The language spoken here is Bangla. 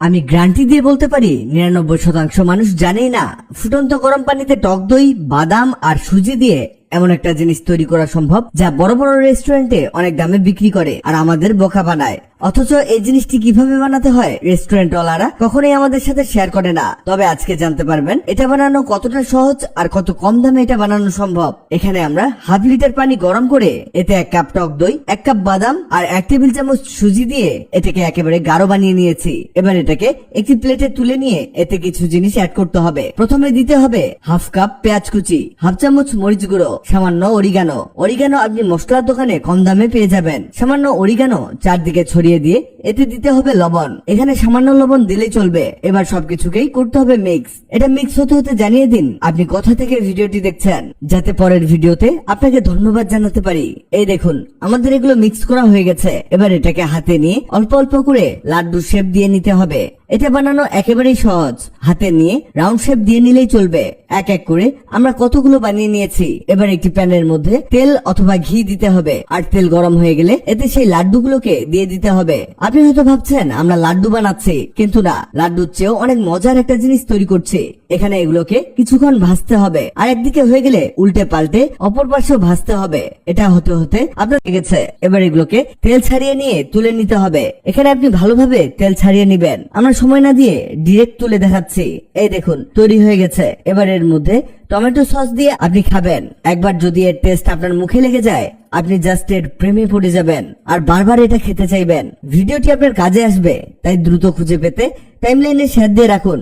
আমি গ্রান্টি দিয়ে বলতে পারি, নিরানব্বই শতাংশ মানুষ জানেই না, ফুটন্ত গরম পানিতে টক দই, বাদাম আর সুজি দিয়ে এমন একটা জিনিস তৈরি করা সম্ভব যা বড় বড় রেস্টুরেন্টে অনেক দামে বিক্রি করে আর আমাদের বোকা বানায়। অথচ এই জিনিসটি কীভাবে বানাতে হয় রেস্টুরেন্ট ওয়ালারা কখনোই আমাদের সাথে শেয়ার করে না। তবে আজকে জানতে পারবেন, এটা বানানো কতটা সহজ আর কত কম দামে এটা বানানো সম্ভব। এখানে আমরা হাফ লিটার পানি গরম করে এতে এক কাপ টক দই, এক কাপ বাদাম আর এক টেবিল চামচ সুজি দিয়ে এটাকে একেবারে গাঢ় বানিয়ে নিয়েছি। এবার এটাকে একটি প্লেটে তুলে নিয়ে এতে কিছু জিনিস অ্যাড করতে হবে। প্রথমে দিতে হবে হাফ কাপ পেঁয়াজ কুচি, হাফ চামচ মরিচ গুঁড়ো সামান্য অরিগানো। অরিগানো আপনি মশলার দোকানে কম দামে পেয়ে যাবেন। সামান্য অরিগানো চারদিকে ছড়িয়ে দিয়ে এতে দিতে হবে লবণ। এখানে সামান্য লবণ দিলেই চলবে। এবার সবকিছুকেই করতে হবে মিক্স এটা মিক্স হতে হতে জানিয়ে দিন আপনি কোথা থেকে ভিডিওটি দেখছেন, যাতে পরের ভিডিওতে আপনাকে ধন্যবাদ জানাতে পারি। এই দেখুন, আমাদের এগুলো মিক্স করা হয়ে গেছে। এবার এটাকে হাতে নিয়ে অল্প অল্প করে লাড্ডু শেপ দিয়ে নিতে হবে। এটা বানানো একেবারেই সহজ। হাতে নিয়ে রাউন্ড শেপ দিয়ে নিলেই চলবে। এক এক করে আমরা কতগুলো বানিয়ে নিয়েছি। এবার একটি প্যানের মধ্যে তেল অথবা ঘি দিতে হবে। আর তেল গরম হয়ে গেলে এতে সেই লাড্ডুগুলোকে দিয়ে দিতে হবে। আপনি হয়তো ভাবছেন, আমরা লাড্ডু বানাচ্ছি। কিন্তু না, লাড্ডুর চেয়েও অনেক মজার একটা জিনিস তৈরি করছি। এখানে এগুলোকে কিছুক্ষণ ভাজতে হবে। আর একদিকে হয়ে গেলে উল্টে পাল্টে অপর পাশেও ভাজতে হবে। এটা হতে হতে আপনার গেছে। এবার এগুলোকে তেল ছাড়িয়ে নিয়ে তুলে নিতে হবে। এখানে আপনি ভালোভাবে তেল ছাড়িয়ে নিবেন। আমরা সময় না দিয়ে ডিরেক্ট তুলে দেখাচ্ছি। এই দেখুন, তৈরি হয়ে গেছে। এবার এর মধ্যে টমেটো সস দিয়ে আপনি খাবেন। একবার যদি এর টেস্ট আপনার মুখে লেগে যায়, আপনি জাস্ট এর প্রেমে পড়ে যাবেন। আর বারবার এটা খেতে চাইবেন। ভিডিওটি আপনার কাজে আসবে, তাই দ্রুত খুঁজে পেতে টাইমলাইনে শেয়ার দিয়ে রাখুন।